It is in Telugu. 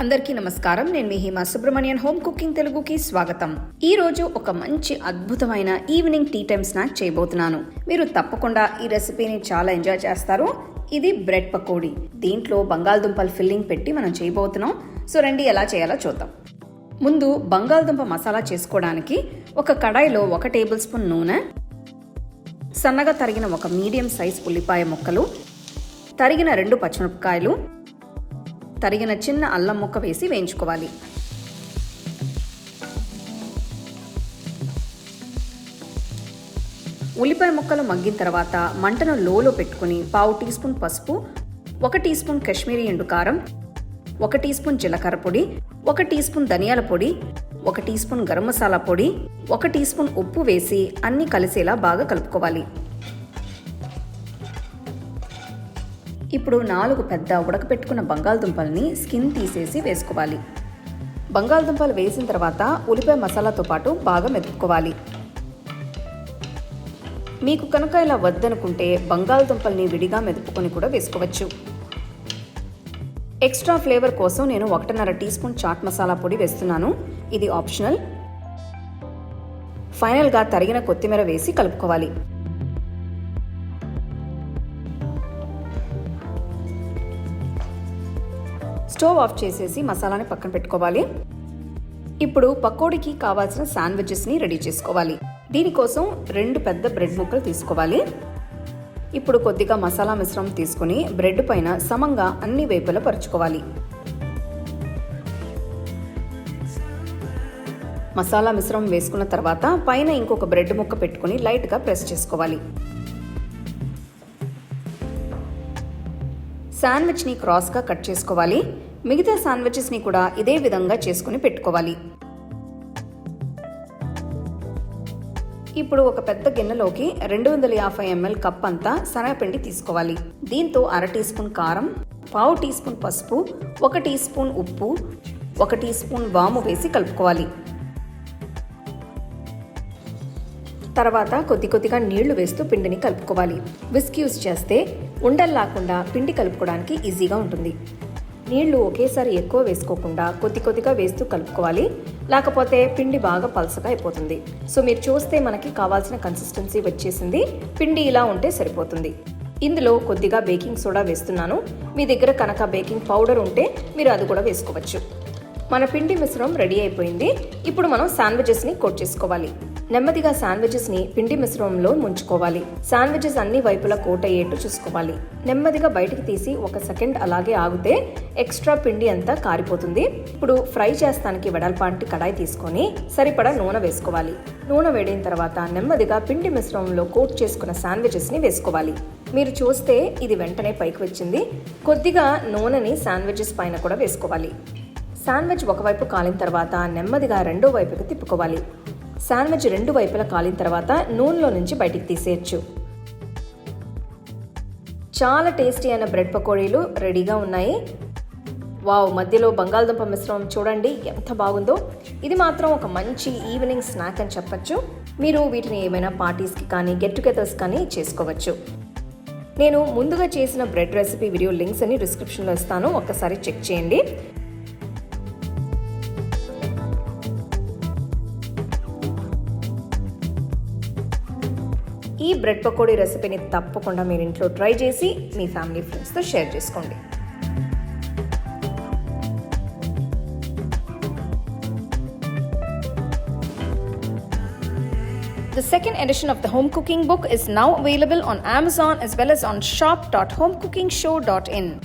అందరికీ నమస్కారం. నేను మీ హిమా సుబ్రహ్మణ్యన్. హోమ్ కుకింగ్ తెలుగుకి స్వాగతం. ఈ రోజు ఒక మంచి అద్భుతమైన ఈవినింగ్ టీ టైమ్ స్నాక్ చేయబోతున్నాను. మీరు తప్పకుండా ఈ రెసిపీని చాలా ఎంజాయ్ చేస్తారు. ఇది బ్రెడ్ పకోడీ. దీంట్లో బంగాళదుంపల ఫిల్లింగ్ పెట్టి మనం చేయబోతున్నాం. సో రండి ఎలా చేయాలో చూద్దాం. ముందు బంగాళదుంప మసాలా చేసుకోవడానికి ఒక కడాయిలో ఒక టేబుల్ స్పూన్ నూనె సన్నగా తరిగిన ఒక మీడియం సైజ్ ఉల్లిపాయ ముక్కలు తరిగిన రెండు పచ్చిమిరపకాయలు తరిగిన చిన్న అల్లం ముక్క వేసి వేయించుకోవాలి. ఉల్లిపాయ ముక్కలు మగ్గిన తర్వాత మంటను లోలో పెట్టుకుని పావు టీ స్పూన్ పసుపు ఒక టీ స్పూన్ కాశ్మీరీ ఎండు కారం ఒక టీ స్పూన్ జీలకర్ర పొడి ఒక టీ స్పూన్ ధనియాల పొడి ఒక టీ స్పూన్ గరం మసాలా పొడి ఒక టీ స్పూన్ ఉప్పు వేసి అన్నీ కలిసేలా బాగా కలుపుకోవాలి. ఇప్పుడు నాలుగు పెద్ద ఉడకపెట్టుకున్న బంగాళదుంపల్ని స్కిన్ తీసేసి వేసుకోవాలి. బంగాళదుంపలు వేసిన తర్వాత ఉల్లిపాయ మసాలాతో పాటు బాగా మెతుక్కోవాలి మీకు కనుక ఇలా వద్దనుకుంటే బంగాళదుంపల్ని విడిగా మెదుపుకొని కూడా వేసుకోవచ్చు. ఎక్స్ట్రా ఫ్లేవర్ కోసం నేను ఒకటిన్నర టీ స్పూన్ చాట్ మసాలా పొడి వేస్తున్నాను. ఇది ఆప్షనల్. ఫైనల్గా తరిగిన కొత్తిమీర వేసి కలుపుకోవాలి. స్టవ్ ఆఫ్ చేసేసి మసాలాని పక్కన పెట్టుకోవాలి. ఇప్పుడు పకోడీకి కావాల్సిన శాండ్విచెస్ని రెడీ చేసుకోవాలి. దీనికోసం రెండు పెద్ద బ్రెడ్ ముక్కలు తీసుకోవాలి. ఇప్పుడు కొద్దిగా మసాలా మిశ్రమం తీసుకుని బ్రెడ్ పైన సమంగా అన్ని వైపులా పరుచుకోవాలి. మసాలా మిశ్రమం వేసుకున్న తర్వాత పైన ఇంకొక బ్రెడ్ ముక్క పెట్టుకుని లైట్గా ప్రెస్ చేసుకోవాలి. శాండ్విచ్ని క్రాస్గా కట్ చేసుకోవాలి. మిగతా శాండ్విచెస్ని కూడా ఇదే విధంగా చేసుకుని పెట్టుకోవాలి. ఇప్పుడు ఒక పెద్ద గిన్నెలోకి రెండు వందల యాభై ఎంఎల్ కప్ అంతా శనగపిండి తీసుకోవాలి. దీంతో అర టీ స్పూన్ కారం పావు టీ స్పూన్ పసుపు ఒక టీ స్పూన్ ఉప్పు ఒక టీ స్పూన్ వాము వేసి కలుపుకోవాలి. తర్వాత కొద్ది కొద్దిగా నీళ్ళు వేస్తూ పిండిని కలుపుకోవాలి. విస్క్ యూస్ చేస్తే ఉండల్లాకుండా పిండి కలుపుకోవడానికి ఈజీగా ఉంటుంది. నీళ్ళు ఒకేసారి ఎక్కువ వేసుకోకుండా కొద్ది కొద్దిగా వేస్తూ కలుపుకోవాలి. లేకపోతే పిండి బాగా పలసగా అయిపోతుంది. సో మీరు చూస్తే మనకి కావాల్సిన కన్సిస్టెన్సీ వచ్చేసింది. పిండి ఇలా ఉంటే సరిపోతుంది. ఇందులో కొద్దిగా బేకింగ్ సోడా వేస్తున్నాను. మీ దగ్గర కనుక బేకింగ్ పౌడర్ ఉంటే మీరు అది కూడా వేసుకోవచ్చు. మన పిండి మిశ్రమం రెడీ అయిపోయింది. ఇప్పుడు మనం శాండ్విచెస్ని కోట్ చేసుకోవాలి. నెమ్మదిగా శాండ్విచెస్ని పిండి మిశ్రమంలో ముంచుకోవాలి. శాండ్విచెస్ అన్ని వైపులా కోట్ అయ్యేట్టు చూసుకోవాలి. నెమ్మదిగా బయటికి తీసి ఒక సెకండ్ అలాగే ఆగితే ఎక్స్ట్రా పిండి అంతా కారిపోతుంది. ఇప్పుడు ఫ్రై చేస్తానికి వెడల్పాంటి కడాయి తీసుకొని సరిపడా నూనె వేసుకోవాలి. నూనె వేడిన తర్వాత నెమ్మదిగా పిండి మిశ్రమంలో కోట్ చేసుకున్న శాండ్విచెస్ని వేసుకోవాలి. మీరు చూస్తే ఇది వెంటనే పైకి వచ్చింది. కొద్దిగా నూనెని శాండ్విచెస్ పైన కూడా వేసుకోవాలి. శాండ్విచ్ ఒకవైపు కాలిన తర్వాత నెమ్మదిగా రెండో వైపుకి తిప్పుకోవాలి. శాండ్విచ్ రెండు వైపులా కాలిన తర్వాత నూనెలో నుంచి బయటికి తీసేయచ్చు. చాలా టేస్టీ అయిన బ్రెడ్ పకోడీలు రెడీగా ఉన్నాయి. వావ్ మధ్యలో బంగాళదుంప మిశ్రమం చూడండి ఎంత బాగుందో. ఇది మాత్రం ఒక మంచి ఈవినింగ్ స్నాక్ అని చెప్పచ్చు. మీరు వీటిని ఏమైనా పార్టీస్కి కానీ గెట్ టుగెదర్స్ కానీ చేసుకోవచ్చు. నేను ముందుగా చేసిన బ్రెడ్ రెసిపీ వీడియో లింక్స్ అని డిస్క్రిప్షన్లో ఇస్తాను. ఒక్కసారి చెక్ చేయండి. ఈ బ్రెడ్ పకోడీ రెసిపీని తప్పకుండా మీరు ఇంట్లో ట్రై చేసి మీ ఫ్యామిలీ ఫ్రెండ్స్తో షేర్ చేసుకోండి The second edition of the home cooking book is now available on Amazon as well as on shop.homecookingshow.in.